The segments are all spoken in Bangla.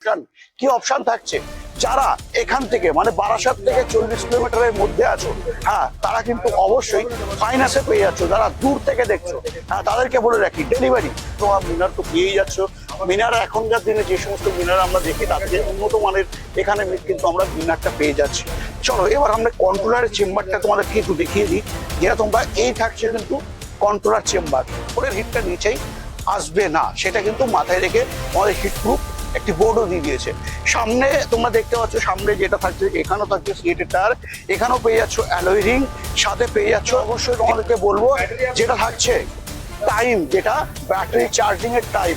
অপশন কি অপশন থাকছে? যারা এখান থেকে মানে বারাসাত থেকে চল্লিশ কিলোমিটারের মধ্যে আছো হ্যাঁ তারা কিন্তু অবশ্যই ফাইন্যান্সে পেয়ে যাচ্ছ। যারা দূর থেকে দেখছ হ্যাঁ তাদেরকে বলে রাখি ডেলিভারি তোমার মিনার তো পেয়েই যাচ্ছ। মিনার এখনকার দিনে যে সমস্ত মিনার আমরা দেখি থেকে উন্নত মানের এখানে কিন্তু আমরা মিনারটা পেয়ে যাচ্ছি। চলো, এবার আমরা কন্ট্রোলারের চেম্বারটা তোমাদেরকে একটু দেখিয়ে দিই। যেটা তোমরা এই থাকছে কিন্তু কন্ট্রোলার চেম্বার উপরের হিটটা নিচেই আসবে না, সেটা কিন্তু মাথায় রেখে আমাদের হিট প্রুফ একটি বোর্ডও দিয়ে দিয়েছে। সামনে তোমরা দেখতে পাচ্ছ, সামনে যেটা থাকছে, এখানেও থাকছে সিএটের টায়ার, এখানেও পেয়ে যাচ্ছ অ্যালোয় রিং সাথে পেয়ে যাচ্ছ অবশ্যই তোমাদেরকে বলব, যেটা থাকছে টাইম যেটা ব্যাটারি চার্জিং এর টাইম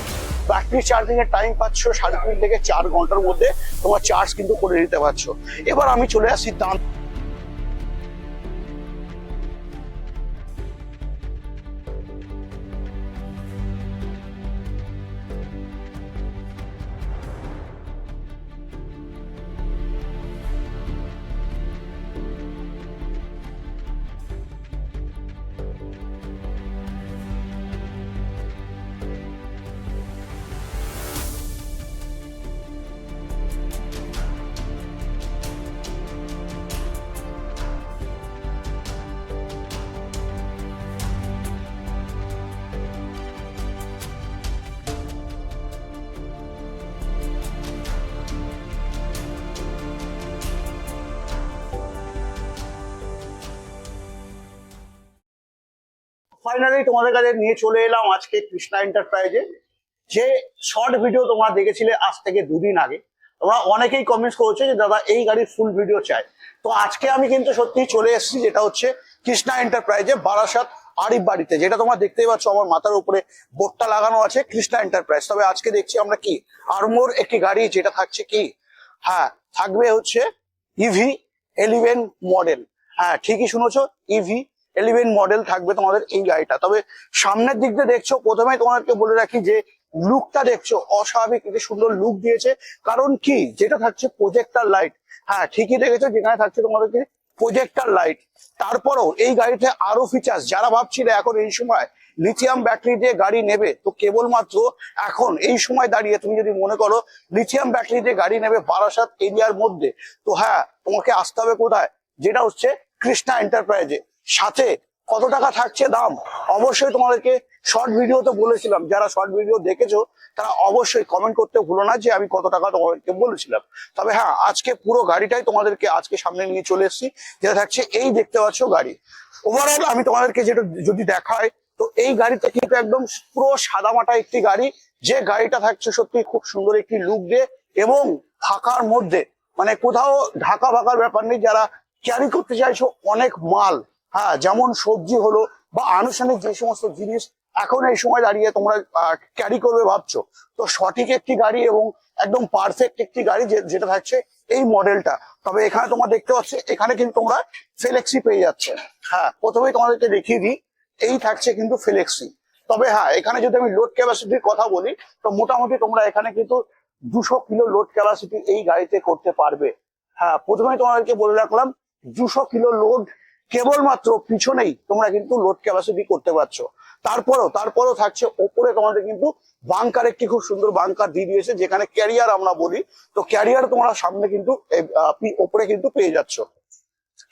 ব্যাটারি চার্জিং এর টাইম পাচ্ছ সাড়ে তিন থেকে চার ঘণ্টার মধ্যে, তোমার চার্জ কিন্তু করে নিতে পারছ। এবার আমি চলে আসি দাম ফাইনালি তোমাদের কাছে নিয়ে চলে এলাম আজকে কৃষ্ণা এন্টারপ্রাইজে যে শর্ট ভিডিও তোমরা দেখেছিলে আজ থেকে দুদিন আগে। তোমরা অনেকেই কমেন্টস করেছ যে, দাদা, এই গাড়ির ফুল ভিডিও চাই। তো আজকে আমি কিন্তু সত্যি চলে এসেছি, যেটা হচ্ছে কৃষ্ণা এন্টারপ্রাইজে বারাসাত আরিফ বাড়িতে যেটা তোমরা দেখতেই পাচ্ছ, আমার মাথার উপরে বোর্ডটা লাগানো আছে কৃষ্ণা এন্টারপ্রাইজ তবে আজকে দেখছি আমরা কি? আরমোর একটি গাড়ি, যেটা থাকছে কি? হ্যাঁ থাকবে হচ্ছে ইভি এলিভেন মডেল হ্যাঁ ঠিকই শুনেছো ইভি এলিভেন মডেল থাকবে তোমাদের এই গাড়িটা। তবে সামনের দিক দিয়ে দেখছ প্রথমে তোমাদেরকে বলে রাখি যে লুকটা দেখছ, অস্বাভাবিক একটি সুন্দর লুক দিয়েছে। কারণ কি? যেটা থাকছে প্রজেক্টার লাইট হ্যাঁ ঠিকই দেখেছ, যেখানে থাকছে তোমাদেরকে প্রজেক্টার লাইট তারপরেও এই গাড়িতে আরও ফিচার্স যারা ভাবছিলে এখন এই সময় লিথিয়াম ব্যাটারি দিয়ে গাড়ি নেবে, তো কেবলমাত্র এখন এই সময় দাঁড়িয়ে তুমি যদি মনে করো লিথিয়াম ব্যাটারি দিয়ে গাড়ি নেবে বারাসাত এরিয়ার মধ্যে, তো হ্যাঁ তোমাকে আসতে হবে কোথায়? যেটা হচ্ছে কৃষ্ণা এন্টারপ্রাইজে সাথে কত টাকা থাকছে দাম? অবশ্যই তোমাদেরকে শর্ট ভিডিওতে বলেছিলাম। যারা শর্ট ভিডিও দেখেছ, তারা অবশ্যই কমেন্ট করতে ভুলো না যে আমি কত টাকা তোমাদেরকে বলেছিলাম। তবে হ্যাঁ আজকে পুরো গাড়িটাই তোমাদেরকে আজকে সামনে নিয়ে চলে এসেছি। যেটা থাকছে এই দেখতে পাচ্ছ গাড়ি। ওভারঅল আমি তোমাদেরকে যেটা যদি দেখাই, তো এই গাড়িতে কিন্তু একদম পুরো সাদামাটা একটি গাড়ি। যে গাড়িটা থাকছে সত্যি খুব সুন্দর একটি লুক দিয়ে এবং ফাঁকার মধ্যে মানে কোথাও ঢাকা ফাঁকার ব্যাপার নেই, যারা ক্যারি করতে চাইছো অনেক মাল। হ্যাঁ যেমন সবজি হলো বা আনুষ্ঠানিক যে সমস্ত জিনিস, এখন এই সময় দাঁড়িয়ে তোমরা ক্যারি করবে ভাবছ। তো সঠিক একটি গাড়ি এবং একদম পারফেক্ট একটি গাড়ি যেটা থাকছে এই মডেলটা তবে এখানে তোমরা দেখতে পাচ্ছ, এখানে কিন্তু তোমরা ফেলেক্সি পেয়ে যাচ্ছে। হ্যাঁ প্রথমেই তোমাদেরকে দেখিয়ে দিই, এই থাকছে কিন্তু ফেলেক্সি তবে হ্যাঁ এখানে যদি আমি লোড ক্যাপাসিটির কথা বলি, তো মোটামুটি তোমরা এখানে কিন্তু দুশো কিলো লোড ক্যাপাসিটি এই গাড়িতে করতে পারবে। হ্যাঁ প্রথমে তোমাদেরকে বলে রাখলাম, দুশো কিলো লোড কেবলমাত্র পিছনেই তোমরা কিন্তু লোড ক্যাপাসিটি করতে পারছ। তারপরেও তারপরেও থাকছে ওপরে তোমাদের কিন্তু বাংকার একটি খুব সুন্দর বাংকার দিয়ে দিয়েছে, যেখানে ক্যারিয়ার আমরা বলি। তো ক্যারিয়ার তোমরা সামনে কিন্তু ওপরে কিন্তু পেয়ে যাচ্ছ।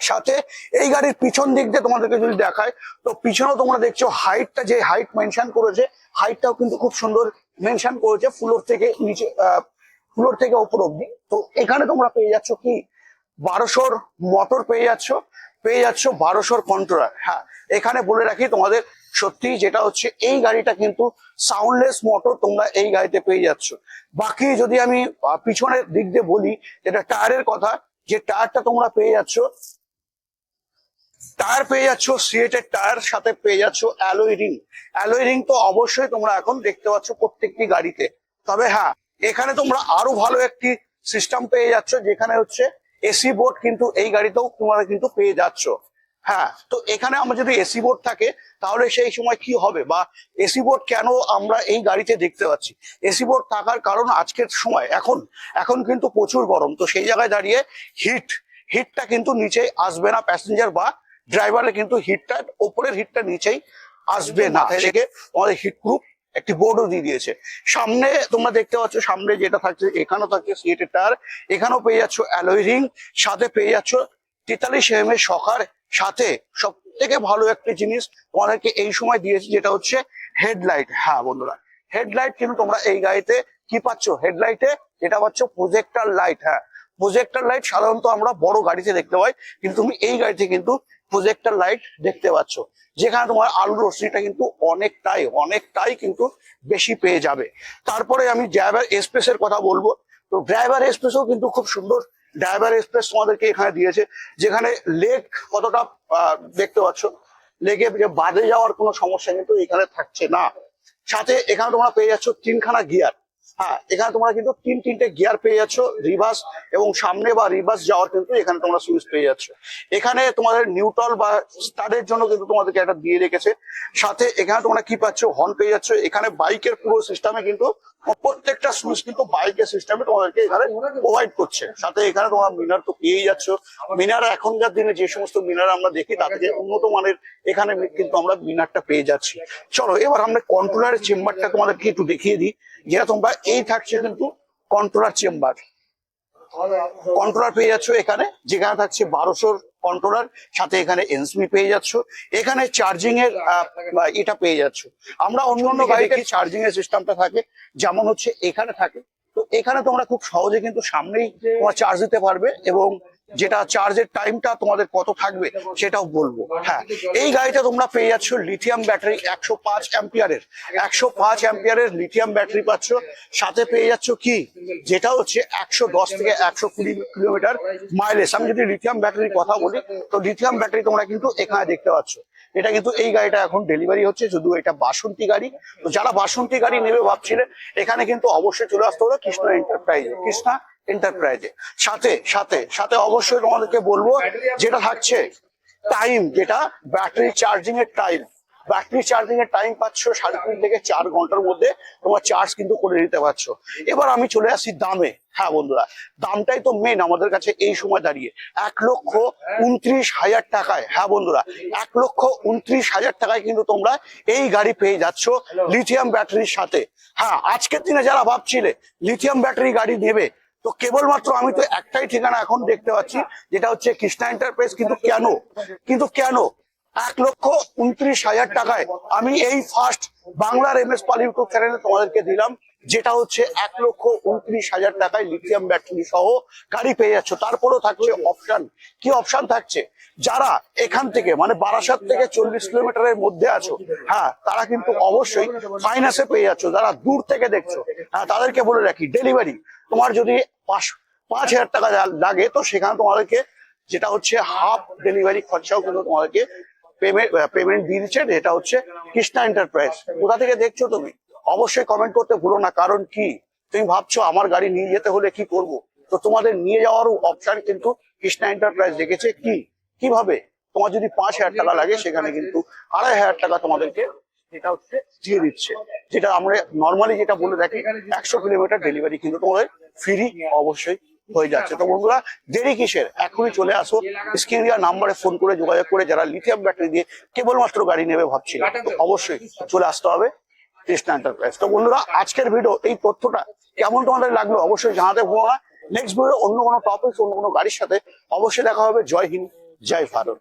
সাথে এই গাড়ির পিছন দিক দিয়ে তোমাদেরকে যদি দেখায়, তো পিছনেও তোমরা দেখছ হাইটটা যে হাইট মেনশন করেছে হাইটটাও কিন্তু খুব সুন্দর মেনশন করেছে ফ্লোর থেকে নিচে ফ্লোর থেকে ওপর অব্দি তো এখানে তোমরা পেয়ে যাচ্ছ কি? বারোশোর মোটর পেয়ে যাচ্ছ। পেয়ে যাচ্ছ বারোশোর কন্ট্রোলার হ্যাঁ এখানে বলে রাখি তোমাদের সত্যি যেটা হচ্ছে, এই গাড়িটা কিন্তু সাউন্ডলেস মোটর তোমরা এই গাড়িতে পেয়ে যাচ্ছ। বাকি যদি আমি পিছনের দিক দিয়ে বলি, যেটা টায়ারের কথা, যে টায়ারটা তোমরা পেয়ে যাচ্ছ টায়ার পেয়ে যাচ্ছ সিএটের টায়ার সাথে পেয়ে যাচ্ছ অ্যালোয় রিং অ্যালোয় রিং তো অবশ্যই তোমরা এখন দেখতে পাচ্ছ প্রত্যেকটি গাড়িতে। তবে হ্যাঁ এখানে তোমরা আরও ভালো একটি সিস্টেম পেয়ে যাচ্ছ, যেখানে হচ্ছে এসি বোর্ড কিন্তু এই গাড়িতেও তোমরা কিন্তু পেয়ে যাচ্ছ। হ্যাঁ তো এখানে আমরা যদি এসি বোর্ড থাকে তাহলে সেই সময় কি হবে? বা এসি বোর্ড কেন আমরা এই গাড়িতে দেখতে পাচ্ছি? এসি বোর্ড থাকার কারণ আজকের সময় এখন এখন কিন্তু প্রচুর গরম। তো সেই জায়গায় দাঁড়িয়ে হিট হিটটা কিন্তু নিচে আসবে না প্যাসেঞ্জার বা ড্রাইভারের কিন্তু হিটটা ওপরের হিটটা নিচেই আসবে না। থেকে আমাদের হিট প্রুফ একটি বোর্ডও দিয়ে দিয়েছে। সামনে তোমরা দেখতে পাচ্ছ, সামনে যেটা থাকছে, এখানেও থাকছে সিএটের টায়ার এখানেও পেয়ে যাচ্ছ অ্যালয় সাথে পেয়ে যাচ্ছ তেতাল্লিশ এম এর সকার সাথে সব থেকে ভালো একটা জিনিস তোমাদেরকে এই সময় দিয়েছে, যেটা হচ্ছে হেডলাইট হ্যাঁ বন্ধুরা হেডলাইট কিন্তু তোমরা এই গাড়িতে কি পাচ্ছ? হেডলাইটে যেটা পাচ্ছ প্রজেক্টার লাইট হ্যাঁ প্রজেক্টার লাইট সাধারণত আমরা বড় গাড়িতে দেখতে পাই, কিন্তু তুমি এই গাড়িতে কিন্তু প্রজেক্টার লাইট দেখতে পাচ্ছ। যেখানে তোমার আলু রশ্মিটা কিন্তু অনেকটাই অনেকটাই কিন্তু বেশি পেয়ে যাবে। তারপরে আমি ড্রাইভার এক্সপ্রেসের কথা বলব। তো ড্রাইভার এক্সপ্রেসও কিন্তু খুব সুন্দর। ড্রাইভার এক্সপ্রেস তোমাদেরকে এখানে দিয়েছে, যেখানে লেগ কতটা দেখতে পাচ্ছ। লেগে বাদে যাওয়ার কোনো সমস্যা কিন্তু এখানে থাকছে না। সাথে এখানে তোমরা পেয়ে যাচ্ছ তিনখানা গিয়ার হ্যাঁ এখানে তোমরা কিন্তু তিন তিনটে গিয়ার পেয়ে যাচ্ছ রিভার্স এবং সামনে বা রিভার্স যাওয়ার কিন্তু এখানে তোমরা সুইচ পেয়ে যাচ্ছ। এখানে তোমাদের নিউট্রাল বা স্টার্টের জন্য কিন্তু তোমাদেরকে একটা দিয়ে রেখেছে। সাথে এখানে তোমরা কি পাচ্ছ? হর্ন পেয়ে যাচ্ছ। এখানে বাইকের পুরো সিস্টেমে কিন্তু প্রত্যেকটা সুইচ কিন্তু বাইকের সিস্টেমে তোমাদেরকে এখানে প্রোভাইড করছে। সাথে এখানে তোমরা মিনার তো পেয়েই যাচ্ছ। মিনার এখনকার দিনে যে সমস্ত মিনার আমরা দেখি তার থেকে উন্নত মানের এখানে কিন্তু আমরা মিনারটা পেয়ে যাচ্ছি। চলো, এবার আমরা কন্ট্রোলারের চেম্বারটা তোমাদেরকে একটু দেখিয়ে দিই। যেটা তোমরা এই থাকছে কিন্তু কন্ট্রোলার চেম্বার কন্ট্রোলার পেয়ে যাচ্ছ এখানে, যেখানে থাকছে বারোশোর কন্ট্রোলার সাথে এখানে এনসবি পেয়ে যাচ্ছ। এখানে চার্জিং এর এটা পেয়ে যাচ্ছ। আমরা অন্য অন্য গাড়িতে চার্জিং এর সিস্টেমটা থাকে যেমন হচ্ছে এখানে থাকে। তো এখানে তোমরা খুব সহজে কিন্তু সামনেই তোমার চার্জ দিতে পারবে এবং যেটা চার্জের টাইমটা তোমাদের কত থাকবে সেটাও বলব। হ্যাঁ এই গাড়িটা তোমরা পেয়ে যাচ্ছ লিথিয়াম ব্যাটারি একশো পাঁচ অ্যাম্পিয়ারের একশো পাঁচ অ্যাম্পিয়ারের লিথিয়াম ব্যাটারি পাচ্ছ। সাথে পেয়ে যাচ্ছ কি? যেটা হচ্ছে একশো দশ থেকে একশো কুড়ি কিলোমিটার মাইলেজ আমি যদি লিথিয়াম ব্যাটারির কথা বলি, তো লিথিয়াম ব্যাটারি তোমরা কিন্তু এখানে দেখতে পাচ্ছ। এটা কিন্তু এই গাড়িটা এখন ডেলিভারি হচ্ছে, শুধু এটা বাসন্তী গাড়ি। তো যারা বাসন্তী গাড়ি নেবে ভাবছিলে, এখানে কিন্তু অবশ্যই চলে আসতে হবে কৃষ্ণ এন্টারপ্রাইজ কৃষ্ণা এন্টারপ্রাইজে সাথে সাথে সাথে অবশ্যই তোমাদেরকে বলব, যেটা থাকছে টাইম যেটা ব্যাটারি চার্জিং এর টাইম ব্যাটারি চার্জিং এর টাইম পাচ্ছ সাড়ে তিন থেকে চার ঘণ্টার মধ্যে, তোমার চার্জ কিন্তু করে নিতে পারছ। এবার আমি চলে আসি দামে। হ্যাঁ বন্ধুরা, দামটাই তো মেন আমাদের কাছে এই সময় দাঁড়িয়ে। এক লক্ষ উনত্রিশ হাজার টাকায় হ্যাঁ বন্ধুরা, এক লক্ষ উনত্রিশ হাজার টাকায় কিন্তু তোমরা এই গাড়ি পেয়ে যাচ্ছ লিথিয়াম ব্যাটারির সাথে। হ্যাঁ আজকের দিনে যারা ভাবছিলে লিথিয়াম ব্যাটারি গাড়ি নেবে তো কেবলমাত্র আমি তো একটাই ঠিকানা এখন দেখতে পাচ্ছি, যেটা হচ্ছে কৃষ্ণা এন্টারপ্রাইজ কিন্তু কেন? কিন্তু কেন? এক লক্ষ উনত্রিশ হাজার টাকায় আমি এই ফার্স্ট বাংলার এম এস পাল ইউটিউব চ্যানেলে তোমাদেরকে দিলাম। যেটা হচ্ছে এক লক্ষ উনত্রিশ হাজার টাকায় লিথিয়াম ব্যাটারি সহ গাড়ি পেয়ে যাচ্ছ। তারপরেও থাকছে অপশন কি অপশন থাকছে? যারা এখান থেকে মানে বারাসাত থেকে চল্লিশ কিলোমিটারের মধ্যে আছো হ্যাঁ তারা কিন্তু অবশ্যই ফাইন্যান্সে পেয়ে যাচ্ছ। যারা দূর থেকে দেখছ হ্যাঁ তাদেরকে বলে রাখি ডেলিভারি তোমার যদি পাঁচ পাঁচ হাজার টাকা লাগে, তো সেখানে তোমাদেরকে যেটা হচ্ছে হাফ ডেলিভারি খরচাও কিন্তু তোমাদেরকে পেমেন্ট পেমেন্ট দিয়ে দিচ্ছে। এটা হচ্ছে কৃষ্ণা এন্টারপ্রাইজ কোথা থেকে দেখছ তুমি? অবশ্যই কমেন্ট করতে ভুলো না, কারণ কি? তুমি ভাবছ আমার গাড়ি নিয়ে যেতে হলে কি করব? তো তোমাদের নিয়ে যাওয়ারও অপশন কিন্তু কৃষ্ণা এন্টারপ্রাইজ দেখেছে কি? কীভাবে? তোমার যদি পাঁচ হাজার টাকা লাগে, সেখানে কিন্তু আড়াই হাজার টাকা তোমাদেরকে যেটা হচ্ছে দিয়ে দিচ্ছে। যেটা আমরা নর্মালি যেটা বলে থাকি, একশো কিলোমিটার ডেলিভারি কিন্তু তোমাদের ফ্রি অবশ্যই হয়ে যাচ্ছে। তো বন্ধুরা, দেরি কিসের? এখনই চলে আসো। স্ক্রিন দেওয়া নাম্বারে ফোন করে যোগাযোগ করে যারা লিথিয়াম ব্যাটারি দিয়ে কেবলমাত্র গাড়ি নেবে ভাবছিল অবশ্যই চলে আসতে হবে। কৃষ্ণা এন্টারপ্রাইজ তো বন্ধুরা, আজকের ভিডিও এই তথ্যটা কেমন তোমাদের লাগল অবশ্যই জানাতে ভুলো না। নেক্সট ভিডিও অন্য কোনো টপিক অন্য কোনো গাড়ির সাথে অবশ্যই দেখা হবে। জয় হিন্দ, জয় ভারত।